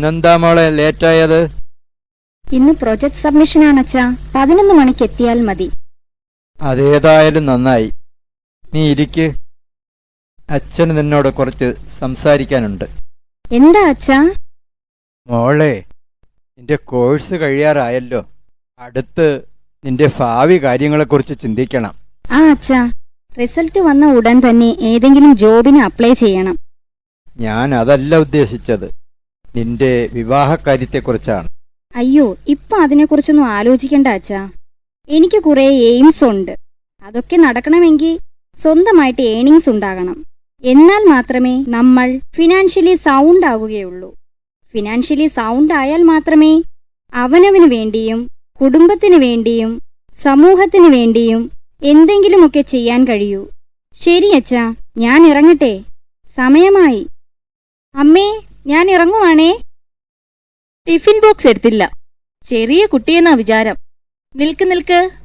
ഇന്നെന്താ മോളെ ലേറ്റായത്? ഇന്ന് പ്രൊജക്ട് സബ്മിഷൻ ആണച്ചാ പതിനൊന്ന് മണിക്ക് എത്തിയാൽ മതി. അതേതായാലും നന്നായി. നീ ഇരിക്ക്. അച്ഛന് നിന്നോട് കുറച്ച് സംസാരിക്കാനുണ്ട്. എന്താ അച്ഛാ? മോളെ നിന്റെ കോഴ്സ് കഴിയാറായല്ലോ. അടുത്ത് നിന്റെ ഭാവി കാര്യങ്ങളെക്കുറിച്ച് ചിന്തിക്കണം. ആ അച്ഛാ. റിസൾട്ട് വന്ന ഉടൻ തന്നെ ഏതെങ്കിലും ജോബിന് അപ്ലൈ ചെയ്യണം. ഞാൻ അതല്ല ഉദ്ദേശിച്ചത്. നിന്റെ വിവാഹക്കാര്യത്തെക്കുറിച്ചാണ് അയ്യോ ഇപ്പൊ അതിനെക്കുറിച്ചൊന്നും ആലോചിക്കണ്ട അച്ഛാ. എനിക്ക് കുറെ എയിംസ് ഉണ്ട്. അതൊക്കെ നടക്കണമെങ്കിൽ സ്വന്തമായിട്ട് ഏണിങ്സ് ഉണ്ടാകണം. എന്നാൽ മാത്രമേ നമ്മൾ ഫിനാൻഷ്യലി സൗണ്ട് ആകുകയുള്ളൂ ഫിനാൻഷ്യലി സൗണ്ട് ആയാൽ മാത്രമേ അവനവന് വേണ്ടിയും കുടുംബത്തിന് വേണ്ടിയും സമൂഹത്തിന് വേണ്ടിയും എന്തെങ്കിലുമൊക്കെ ചെയ്യാൻ കഴിയൂ. ശരി അച്ഛാ ഞാൻ ഇറങ്ങട്ടെ. സമയമായി. അമ്മേ ഞാൻ ഇറങ്ങുവാണേ ടിഫിൻ ബോക്സ് എടുത്തില്ല. ചെറിയ കുട്ടിയെന്നാ വിചാരം. നിൽക്ക് നിൽക്ക്.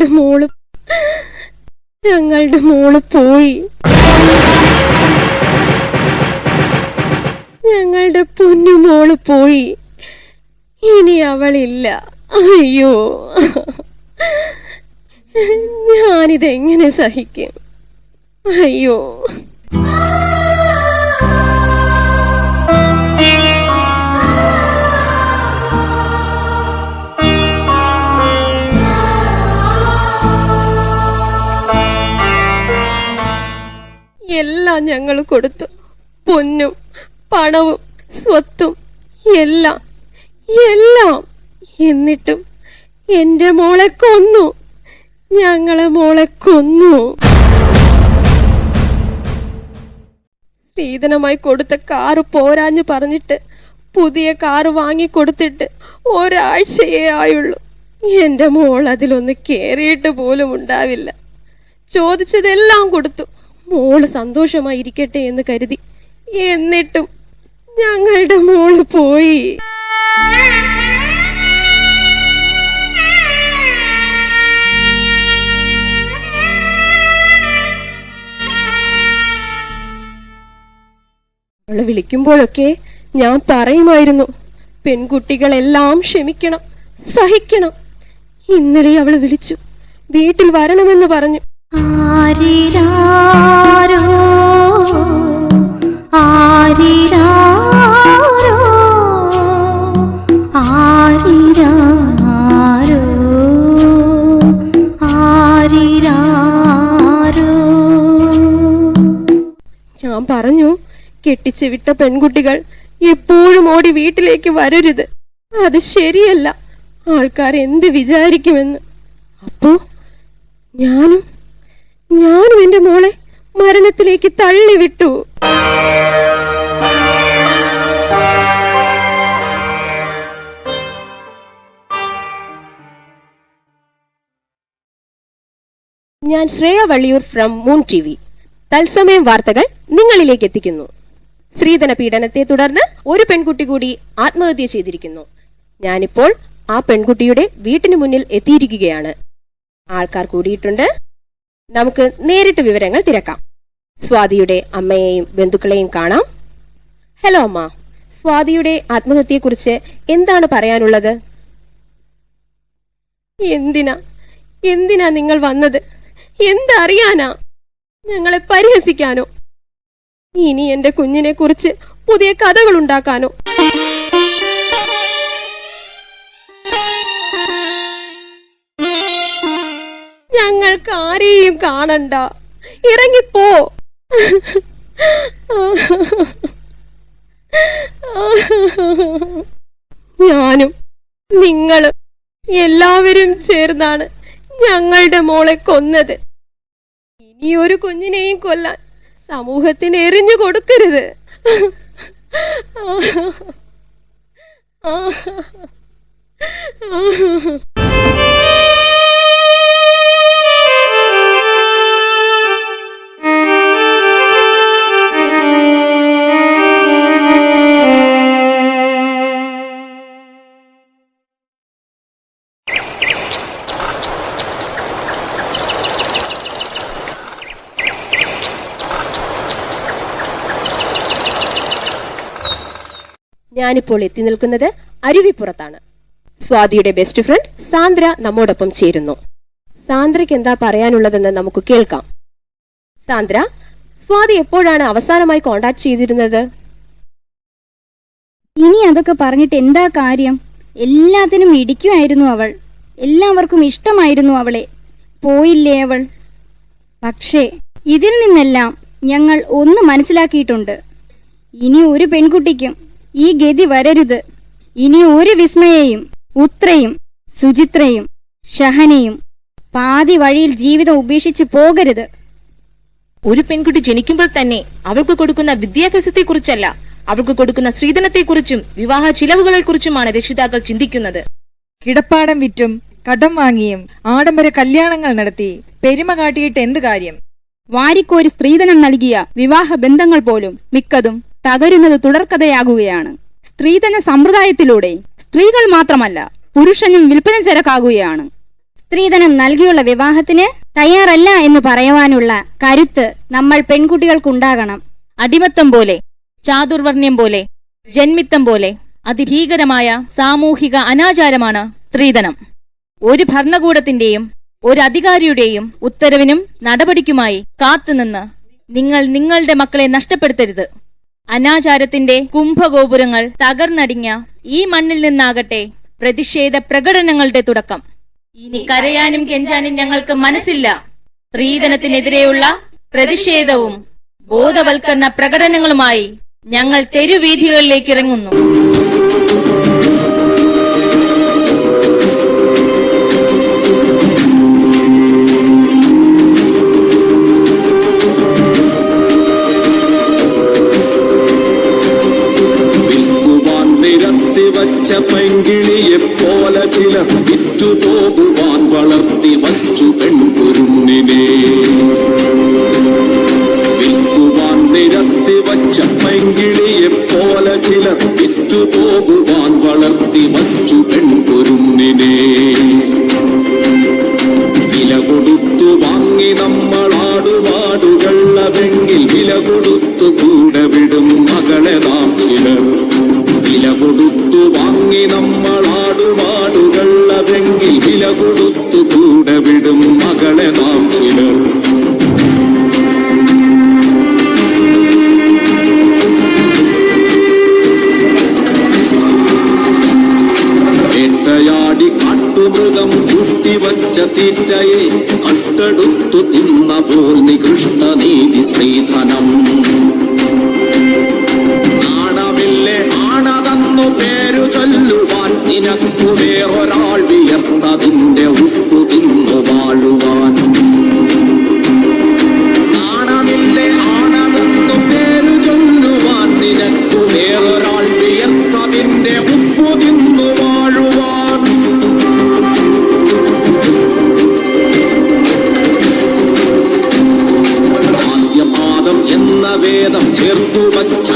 ഞങ്ങളുടെ മോൾ ഞങ്ങളുടെ മോൾ പോയി. ഞങ്ങളുടെ പൊന്നു മോൾ പോയി. ഇനി അവളില്ല. അയ്യോ. ഞാനിതെങ്ങനെ സഹിക്കും? അയ്യോ. എല്ലാം ഞങ്ങൾ കൊടുത്തു. പൊന്നും പണവും സ്വത്തും എല്ലാം എല്ലാം. എന്നിട്ടും എന്റെ മോളെ കൊന്നു. ഞങ്ങളെ മോളെ കൊന്നു. സ്ത്രീധനമായി കൊടുത്ത കാറ് പോരാഞ്ഞു പറഞ്ഞിട്ട് പുതിയ കാറ് വാങ്ങിക്കൊടുത്തിട്ട് ഒരാഴ്ചയേ ആയുള്ളൂ. എന്റെ മോൾ അതിലൊന്ന് കേറിയിട്ട് പോലും ഉണ്ടാവില്ല. ചോദിച്ചതെല്ലാം കൊടുത്തു. മോൾ സന്തോഷമായിരിക്കട്ടെ എന്ന് കരുതി. എന്നിട്ടും ഞങ്ങളുടെ മോൾ പോയി. അവളെ വിളിക്കുമ്പോഴൊക്കെ ഞാൻ പറയുമായിരുന്നു പെൺകുട്ടികളെല്ലാം ക്ഷമിക്കണം സഹിക്കണം. ഇന്നലെ അവൾ വിളിച്ചു വീട്ടിൽ വരണമെന്ന് പറഞ്ഞു. ഞാൻ പറഞ്ഞു കെട്ടിച്ചു വിട്ട പെൺകുട്ടികൾ എപ്പോഴും ഓടി വീട്ടിലേക്ക് വരരുത്. അത് ശരിയല്ല. ആൾക്കാർ എന്ത് വിചാരിക്കുമെന്ന്. അപ്പോ ഞാനും ഞാനും എന്റെ മോളെ മരണത്തിലേക്ക് തള്ളിവിട്ടു. ഞാൻ Shreya Valliyoor from Moon T V. തത്സമയം വാർത്തകൾ നിങ്ങളിലേക്ക് എത്തിക്കുന്നു. സ്ത്രീധന പീഡനത്തെ തുടർന്ന് ഒരു പെൺകുട്ടി കൂടി ആത്മഹത്യ ചെയ്തിരിക്കുന്നു. ഞാനിപ്പോൾ ആ പെൺകുട്ടിയുടെ വീട്ടിന് മുന്നിൽ എത്തിയിരിക്കുകയാണ്. ആൾക്കാർ കൂടിയിട്ടുണ്ട്. നമുക്ക് നേരിട്ട് വിവരങ്ങൾ തിരക്കാം. സ്വാതിയുടെ അമ്മയെയും ബന്ധുക്കളെയും കാണാം. ഹലോ അമ്മ. സ്വാതിയുടെ ആത്മഹത്യയെക്കുറിച്ച് എന്താണ് പറയാനുള്ളത്? എന്തിനാ? എന്തിനാ നിങ്ങൾ വന്നത്? എന്തറിയാനാ? ഞങ്ങളെ പരിഹസിക്കാനോ? ഇനി എന്റെ കുഞ്ഞിനെ കുറിച്ച് പുതിയ കഥകൾ ഉണ്ടാക്കാനോ ഞങ്ങൾക്ക് ആരെയും കാണണ്ട. ഇറങ്ങിപ്പോ. ഞാനും നിങ്ങളും എല്ലാവരും ചേർന്നാണ് ഞങ്ങളുടെ മോളെ കൊന്നത്. ഇനി ഒരു കുഞ്ഞിനെയും കൊല്ലാൻ സമൂഹത്തിന് എറിഞ്ഞു കൊടുക്കരുത്. ഞാനിപ്പോൾ എത്തി നിൽക്കുന്നത് അരുവിപ്പുറത്താണ്. സ്വാതിയുടെ ബെസ്റ്റ് ഫ്രണ്ട് സാന്ദ്ര നമ്മോടൊപ്പം ചേരുന്നു. സാന്ദ്രയ്ക്ക് എന്താ പറയാനുള്ളതെന്ന് നമുക്ക് കേൾക്കാം. സാന്ദ്ര സ്വാതി എപ്പോഴാണ് അവസാനമായി കോണ്ടാക്ട് ചെയ്തിരുന്നത്? ഇനി അതൊക്കെ പറഞ്ഞിട്ട് എന്താ കാര്യം? എല്ലാത്തിനും ഇടിക്കുമായിരുന്നു അവൾ. എല്ലാവർക്കും ഇഷ്ടമായിരുന്നു അവളെ. പോയില്ലേ അവൾ? പക്ഷേ ഇതിൽ നിന്നെല്ലാം ഞങ്ങൾ ഒന്ന് മനസ്സിലാക്കിയിട്ടുണ്ട്. ഇനി ഒരു പെൺകുട്ടിക്കും ഈ ഗതി വരരുത്. ഇനി ഒരു വിസ്മയെയും ഉത്രയും സുചിത്രയും ഷഹനയും പാതി വഴിയിൽ ജീവിതം ഉപേക്ഷിച്ചു പോകരുത്. ഒരു പെൺകുട്ടി ജനിക്കുമ്പോൾ തന്നെ അവൾക്ക് കൊടുക്കുന്ന വിദ്യാഭ്യാസത്തെക്കുറിച്ചല്ല അവൾക്ക് കൊടുക്കുന്ന സ്ത്രീധനത്തെക്കുറിച്ചും വിവാഹ ചിലവുകളെക്കുറിച്ചുമാണ് രക്ഷിതാക്കൾ ചിന്തിക്കുന്നത്. കിടപ്പാടം വിറ്റും കടം വാങ്ങിയും ആഡംബര കല്യാണങ്ങൾ നടത്തി പെരുമ കാട്ടിയിട്ട് എന്ത് കാര്യം? വാരിക്കോരി സ്ത്രീധനം നൽകിയ വിവാഹ ബന്ധങ്ങൾ പോലും മിക്കതും തകരുന്നത് തുടർക്കഥയാകുകയാണ്. സ്ത്രീധന സമ്പ്രദായത്തിലൂടെ സ്ത്രീകൾ മാത്രമല്ല പുരുഷനും വിൽപ്പന ചരക്കാകുകയാണ്. സ്ത്രീധനം നൽകിയുള്ള വിവാഹത്തിന് തയ്യാറല്ല എന്ന് പറയുവാനുള്ള കരുത്ത് നമ്മൾ പെൺകുട്ടികൾക്കുണ്ടാകണം. അടിമത്തം പോലെ ചാതുർവർണ്യം പോലെ ജന്മിത്തം പോലെ അതിഭീകരമായ സാമൂഹിക അനാചാരമാണ് സ്ത്രീധനം. ഒരു ഭരണകൂടത്തിന്റെയും ഒരു അധികാരിയുടെയും ഉത്തരവിനും നടപടിക്കുമായി കാത്തുനിന്ന് നിങ്ങൾ നിങ്ങളുടെ മക്കളെ നഷ്ടപ്പെടുത്തരുത്. അനാചാരത്തിന്റെ കുംഭഗോപുരങ്ങൾ തകർന്നടിഞ്ഞ ഈ മണ്ണിൽ നിന്നാകട്ടെ പ്രതിഷേധ പ്രകടനങ്ങളുടെ തുടക്കം. ഇനി കരയാനും കെഞ്ചാനും ഞങ്ങൾക്ക് മനസ്സില്ല. സ്ത്രീധനത്തിനെതിരെയുള്ള പ്രതിഷേധവും ബോധവൽക്കരണ പ്രകടനങ്ങളുമായി ഞങ്ങൾ തെരുവീഥികളിലേക്ക് ഇറങ്ങുന്നു. നിരത്തി വച്ച പെങ്കിളിയെ പോലെ ചില വിറ്റുപോകുവാൻ വളർത്തി വച്ചു കൊടുത്തു ആടുപാടുകൾ അതെങ്കിൽ വില കൊടുത്തു കൂടെ വിടും മകളെ നാം ചിലർ. വേട്ടയാടി കാട്ടുമൃഗം കൂട്ടിവച്ച തീറ്റയെ കട്ടെടുത്തു തിന്ന പോൽ നികൃഷ്ണ നീതി സ്ത്രീധനം. എന്ന വേദം ചേർത്തു വച്ച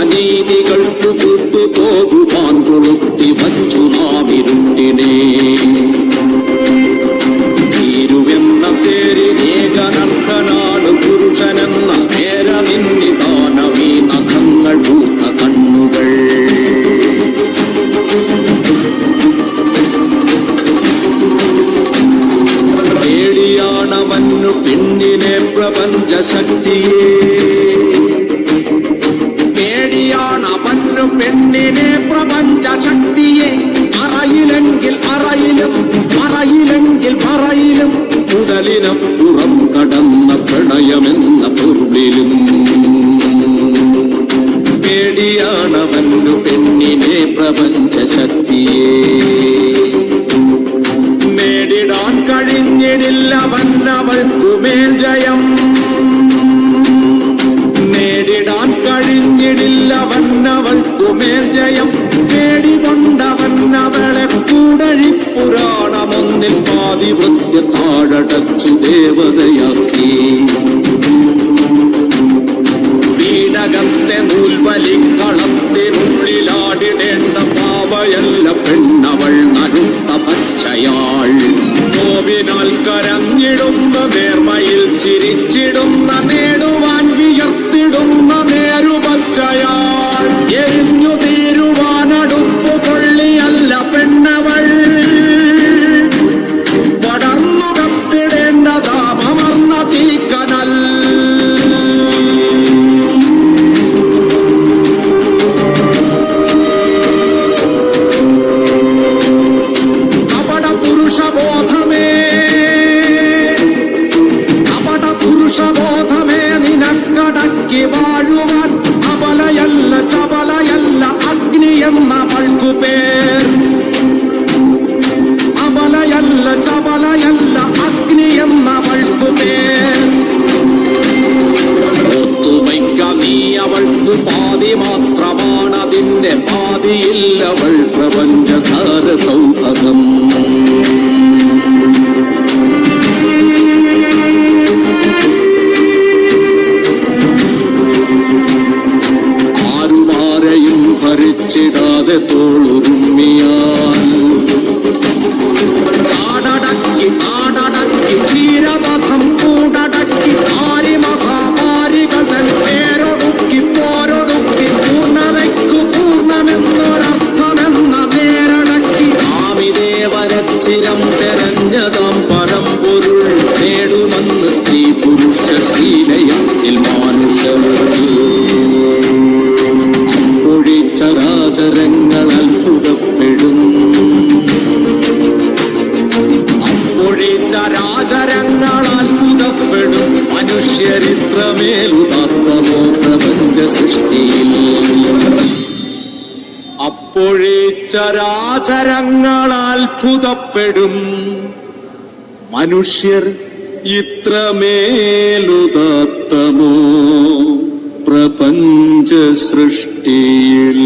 പേടിയാണവന്നു പെണ്ണിനെ പ്രപഞ്ച ശക്തിയെ നേടിടാൻ കഴിഞ്ഞിടില്ല വന്നവൾക്കുമേൽ ജയം. നേടിടാൻ കഴിഞ്ഞിടില്ല വന്നവൾക്കുമേൽ ജയം. നേടികൊണ്ടവന്നവളെ കൂടഴിപ്പുരാണമെന്നിൽ പാതിവൃത്യ താഴടച്ചു ദേവതയാക്കി. കളത്തിനുള്ളിലാടിടേണ്ട പാവയല്ല പെണ്ണവൾ നടുത്ത പച്ചയാൾ. നോവിനാൽ കരഞ്ഞിടും ചരിത്രമേലുദാത്തമോ പ്രപഞ്ച സൃഷ്ടിയിൽ. അപ്പോഴേ ചരാചരങ്ങൾ അത്ഭുതപ്പെടും മനുഷ്യർ ഇത്രമേലുദാത്തമോ പ്രപഞ്ച സൃഷ്ടിയിൽ.